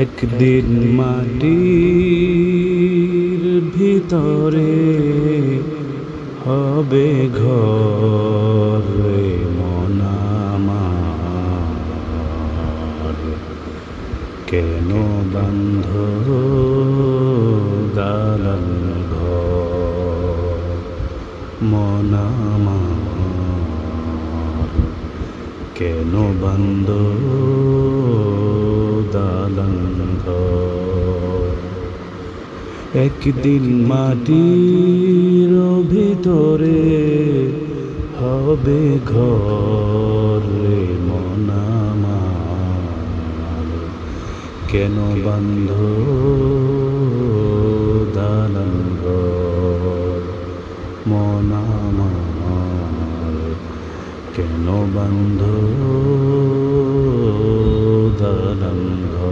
একদিন মাটির ভিতরে হবে ঘর রে মন আমার। কেন বন্ধ দালান ঘর মন আমার? কেন বন্ধ একদিন মাটির ভিতরে হবে ঘর রে মন আমার কেন বন্ধ দালান মন আমার কেন বন্ধ দালান ঘর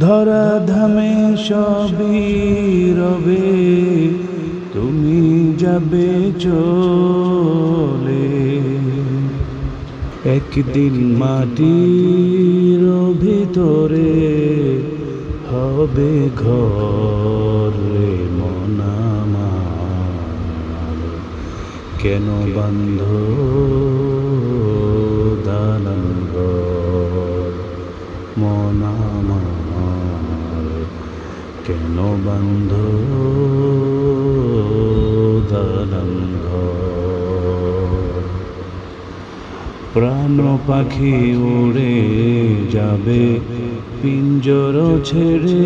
ধরা ধামে সবই রবে, তুমি যাবে চলে। একদিন মাটির ভিতরে হবে ঘর রে মন আমার কেন বন্ধ ঘর মন কেন বন্ধ ঘর? প্রাণ পাখি উড়ে যাবে, পিঞ্জর ছেড়ে।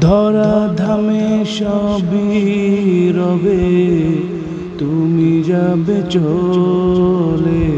ধরা ধামে সবই রবে, তুমি যাবে চলে।